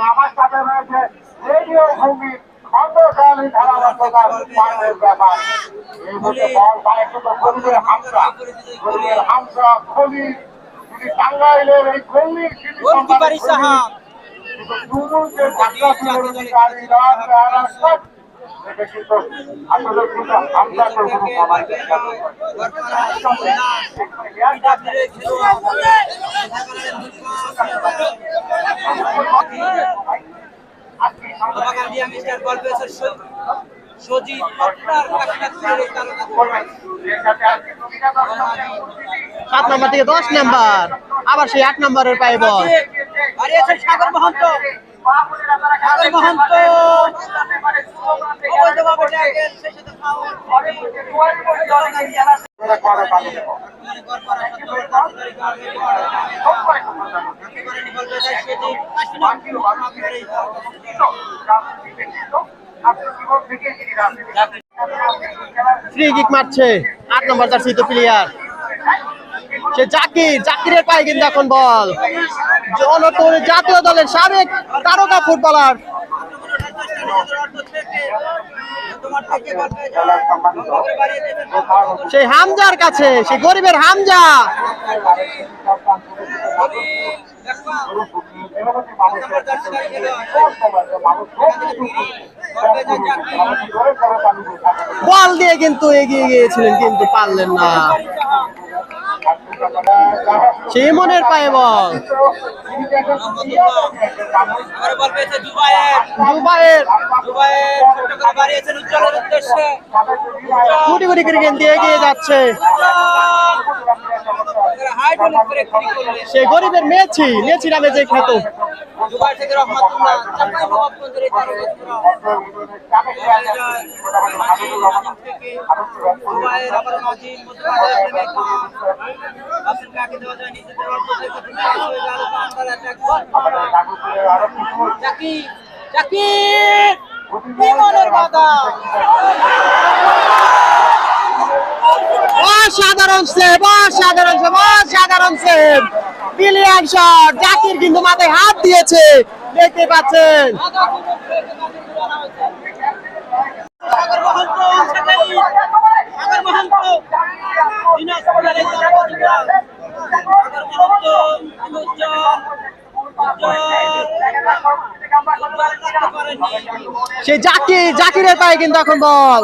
আমার সাথে রয়েছে রেডিও ভূমি খন্দকালীন ধারাবাহিকতার পানের ব্যাপার এই হচ্ছে বল কিন্তু গরিবের হামসা গরিবের হামসা খলি তিনি টাঙ্গাইলের এই গল্লির কিন্তু তুমুল যে ধাক্কা ছিল শট সাত নম্বর থেকে দশ নাম্বার। আবার সেই আট নম্বরের বল। হারিয়েছেন সাগর মহন্ত। ফ্রি কিক মারছে। আট নাম্বার জার্সি তো প্লেয়ার সে জাকির জাকিরের পায়ে কিন্তু এখন বল। জনতরী জাতীয় দলের সাবেক তারকা ফুটবলার। সেই হামজার কাছে, সেই গরিবের হামজা। বল দিয়ে কিন্তু এগিয়ে গিয়েছিলেন, কিন্তু পারলেন না। সেই মনের পায়ে বল। দুবাইয়ের। কোটি কোটি ক্রিকেট দিয়ে এগিয়ে যাচ্ছে। সেই গরিবের মেয়েছি মেয়েছি যে খ্যাত। দুবাই থেকে অসাধারণ সেভ অসাধারণ সেভ অসাধারণ সেভ। বিলিয়ন শট, জাকির কিন্তু মাথায় হাত দিয়েছে। দেখতে পাচ্ছেন সাগর মহন্ত সাগর সাগর মহন্ত দিনাজপুরের এই তারকা যুবরাজ। সাগর মহন্ত পারেননি জাকির, জাকিরের পায়ে কিন্তু এখন বল।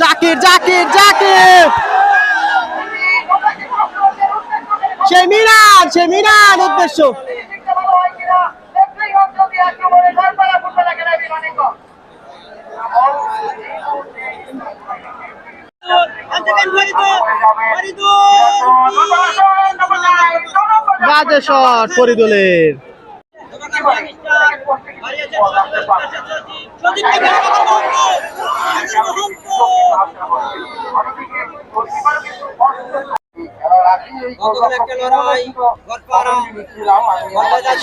জাকির জাকির জাকির। সেই মিরান সেই মিরান উদ্দেশ্য আন্তকান ফরিদুল ফরিদুল বাজে শট ফরিদুলের।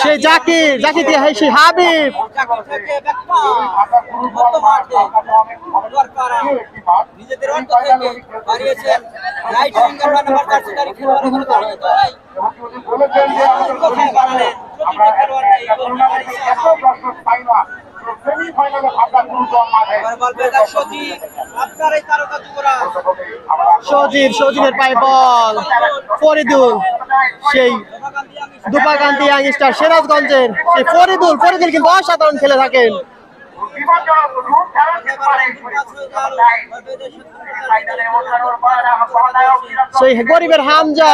সেই জাকির জাকির দিয়ে সেই হাবিব। নিজেদের অন্ত থেকে বাড়িয়েছেন রাইট উইঙ্গার নাম্বার চারশো তারিখ খেলোয়াড় এখনও দাঁড়িয়ে কোথায় বাড়ালেন প্রতিটা খেলোয়াড় এই গোলকিপার ইসাহা সজীব। সজীবের পায়ে বল। ফরিদুল সেই দুপাকান্তি ইয়াংস্টার সিরাজগঞ্জের সেই ফরিদুল ফরিদুল কিন্তু অসাধারণ খেলে থাকেন। সেই গরিবের হামজা।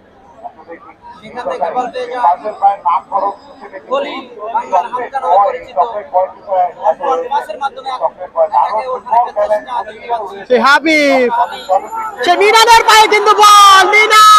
সেখান থেকে বল পেয়ে বাংলার হামকা নামে পরিচিত অল্প মাধ্যমে একাকে ওঠার একটা চেষ্টা দেখতে পাচ্ছি সে হাবিব সে মিনানের পায়ে কিন্তু বল মিনান